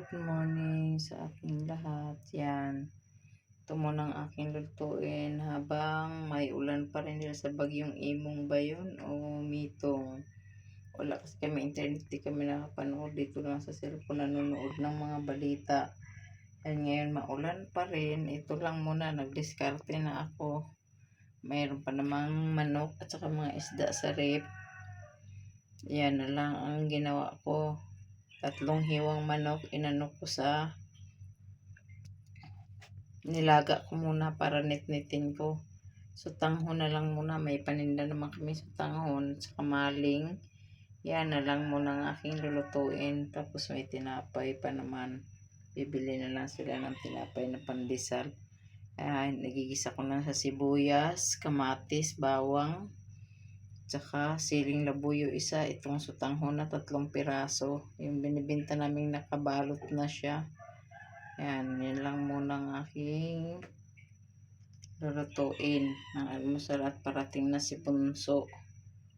Good morning sa ating lahat. Yan. Ito muna ang aking lutuin habang may ulan pa rin nila sa bagyong imong ba yun o mitong. Wala kasi kami internet, di kami nakapanood dito lang sa cellphone nanonood ng mga balita. Yan ngayon maulan pa rin. Ito lang muna, nagdiskarte na ako. Mayroon pa namang manok at saka mga isda sa rep. Yan na lang ang ginawa ko tatlong hiwang manok inano ko sa nilaga ko muna para nitnitin ko. So tanghon na lang muna. May paninda naman kami sa tanghon sa kamaling yan na lang muna ang aking lulutuin. Tapos may tinapay pa naman. Bibili na lang sila ng tinapay na pandesal. Ay nagigisa ko na sa sibuyas kamatis bawang Tsaka siling labuyo isa, itong sutanghon na tatlong piraso. Yung binibinta namin nakabalot na siya. Yan, yan lang muna ang aking lulutuin ng almusal at parating na si Punso.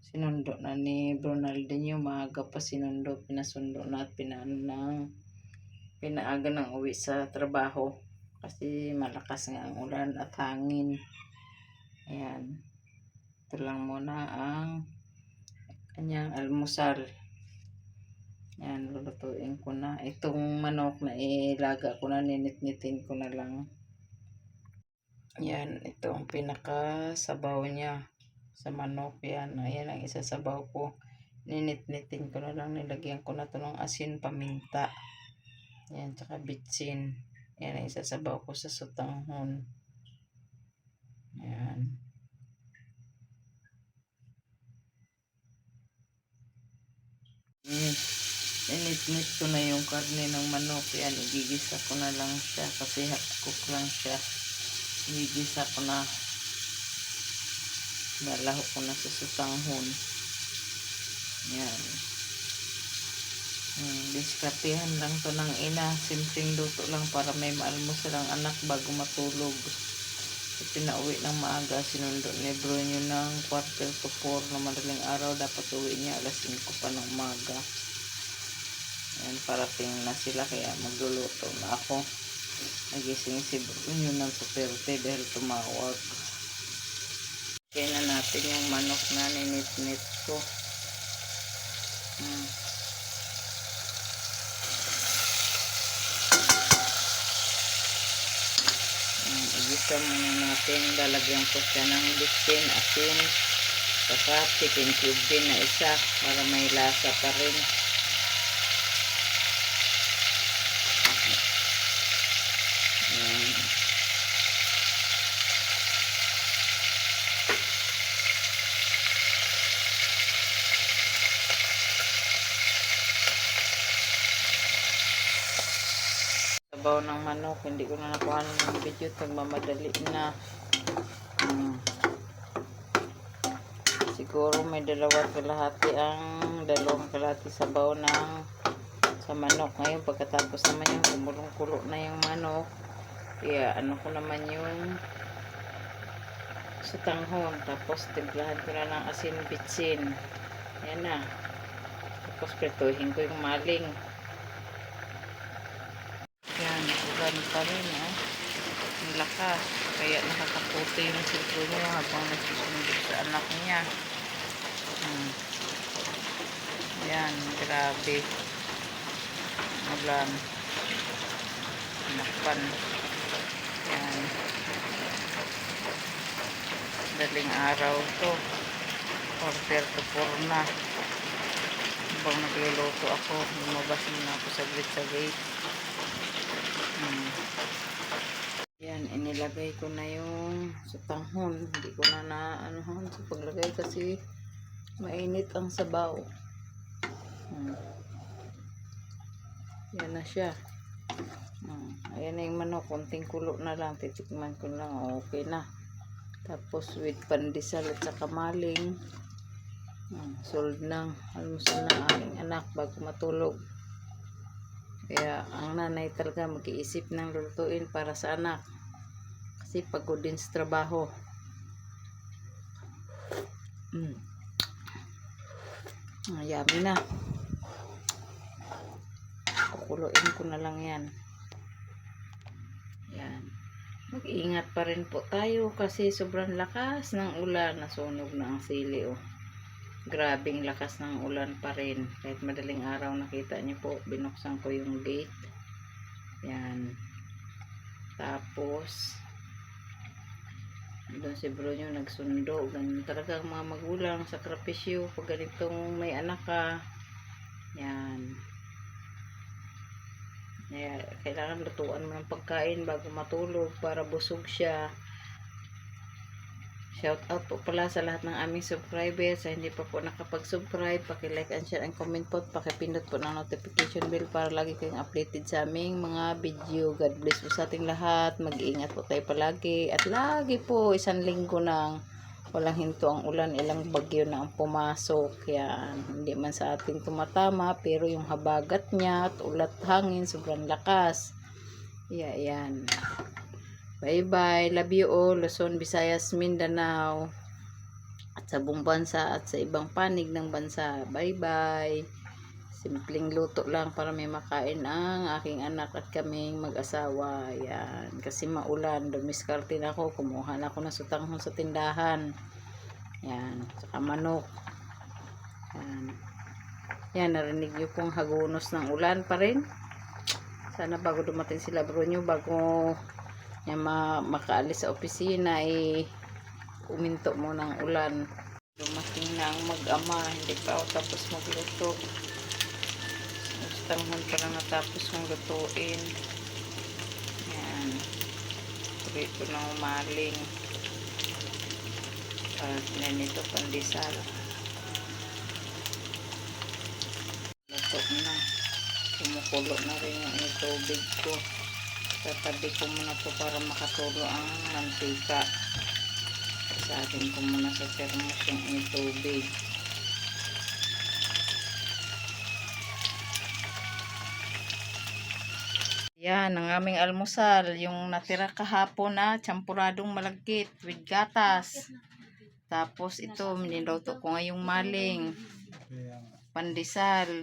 Sinundo na ni Bronaldinho, maaga pa sinundo, pinasundo na at pinaano ng pinaaga ng uwi sa trabaho. Kasi malakas nga ang ulan at hangin. Ayan ito lang muna ang kanyang almusal. Yan, lulutuin ko na. Itong manok na ilaga ko na, ninit-nitin ko na lang. Yan, ito ang pinaka-sabaw niya sa manok. Yan, ayan ang isa sabaw ko. Ninit-nitin ko na lang, nilagyan ko na ito ng asin paminta. Yan, tsaka bitsin. Yan ang isa sabaw ko sa sutanghon. Yan. Mm. Init-nit ko na yung karne ng manok. Yan, igigisa ko na lang siya kasi hot cook lang siya. Igigisa ko na. Nalaho ko na sa sutanghon. Yan. Hmm, diskartehan lang to ng ina. Simpleng luto lang para may maalmusal ang anak bago matulog. So, pinauwi ng maaga. Sinundo ni Brunyo ng quarter to 4 na madaling araw. Dapat uwi niya alas 5 pa ng umaga. Ayan, parating na sila kaya magluluto na ako. Nagising si Brunyo ng superte dahil tumawag. Kaya na natin yung manok na ninit-nit ko. Hmm. Igisa muna natin. Lalagyan ko siya ng bitsin, asin, saka chicken cube din na isa para may lasa pa rin. Sabaw ng manok, hindi ko na nakuha ng video, nagmamadali na. Hmm. Siguro may dalawa kalahati ang dalawang kalahati sabaw ng sa manok. Ngayon, pagkatapos naman yung kumulong-kulo na yung manok, kaya ano ko naman yung sa tanghon. Tapos, timplahan ko na ng asin bitsin. Yan na. Tapos, prituhin ko yung maling. Ulan pa rin, oh. Ang lakas. Kaya nakakaputi yung silpo niya habang nagsusundo sa anak niya. Hmm. Yan, grabe. Ulan. Nakpan. Yan. Daling araw to. Quarter to four na. Habang nagluluto ako, lumabas muna ako saglit sa gate. Hmm. Yan, inilagay ko na yung sa tanghon. Hindi ko na na ano sa paglagay kasi mainit ang sabaw. Hmm. Yan na siya. Hmm. Ayan na yung manok. Kunting kulo na lang. Titikman ko lang. Okay na. Tapos with pandesal at saka maling. Hmm. Sold ng almusal na aking anak bago matulog. Kaya ang nanay talaga mag-iisip ng lulutuin para sa anak. Kasi pagod din sa trabaho. Mm. Ah, yummy na. Kukuluin ko na lang yan. Yan. Mag-iingat pa rin po tayo kasi sobrang lakas ng ulan. Nasunog na ang sili oh. Grabing lakas ng ulan pa rin. Kahit madaling araw nakita niyo po, binuksan ko yung gate. Yan. Tapos, doon si bro nyo nagsundo. Ganun talaga mga magulang, sakripisyo. Pag ganitong may anak ka, yan. Kaya, kailangan lutuan mo ng pagkain bago matulog para busog siya. Shout out po pala sa lahat ng aming subscribers. Sa hindi pa po nakapag-subscribe, paki-like and share and comment po. at Paki-pindot po ng notification bell para lagi kayong updated sa aming mga video. God bless po sa ating lahat. Mag-iingat po tayo palagi. At lagi po, isang linggo nang walang hinto ang ulan, ilang bagyo na ang pumasok. Yan, hindi man sa ating tumatama, pero yung habagat niya at ulat hangin, sobrang lakas. Yeah, yan. Bye-bye. Love you all. Luzon, Visayas, Mindanao. At sa buong bansa at sa ibang panig ng bansa. Bye-bye. Simpleng luto lang para may makain ang aking anak at kaming mag-asawa. Yan. Kasi maulan. Dumiskarte na ako. Kumuha na ako ng sutanghon sa tindahan. Yan. Saka manok. Yan. Yan. Narinig niyo pong hagunos ng ulan pa rin. Sana bago dumating sila bro nyo, bago niya ma makaalis sa opisina, eh, uminto mo ng ulan. Dumating na ang mag-ama. Hindi pa ako tapos magluto. Gustanghon pa lang natapos kong lutuin. Yan. Prito na umaling. At nito pandesal. Luto na. Kumukulo na rin yung tubig ko. Tatabi ko muna to para makatulo ang mantika. Sasahin ko muna sa thermos yung tubig. Yan, ang aming almusal. Yung natira kahapon na champuradong malagkit with gatas. Tapos ito, niluto ko ngayong maling. Pandesal.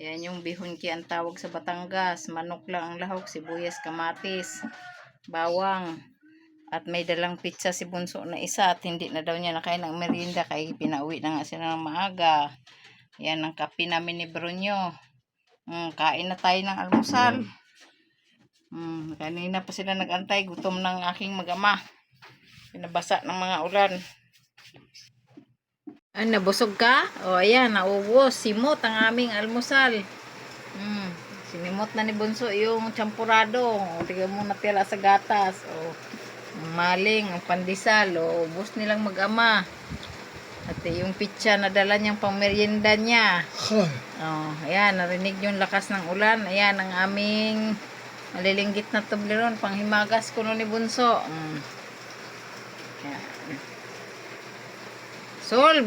Yan yung bihon ki ang tawag sa Batangas. Manok lang ang lahok, sibuyas, kamatis, bawang. At may dalang pizza si Bunso na isa at hindi na daw niya nakain ng merienda kaya pinauwi na nga sila ng maaga. Yan ang kape namin ni Brunyo. Mm, kain na tayo ng almusal. Mm, kanina pa sila nagantay. Gutom ng aking magama. Pinabasa ng mga ulan. Ay, nabusog ka? O, ayan, naubos. Simot ang aming almusal. Mm, sinimot na ni Bunso yung champurado. O, tignan mo natira sa gatas. O, maling, ang pandesal. O, ubos nilang mag-ama. At yung pizza na dala niyang pangmerienda niya. Oh, ayan, narinig yung lakas ng ulan. Ayan, ang aming malilinggit na tubleron. Panghimagas ko no ni Bunso. Mm. Ayan. sol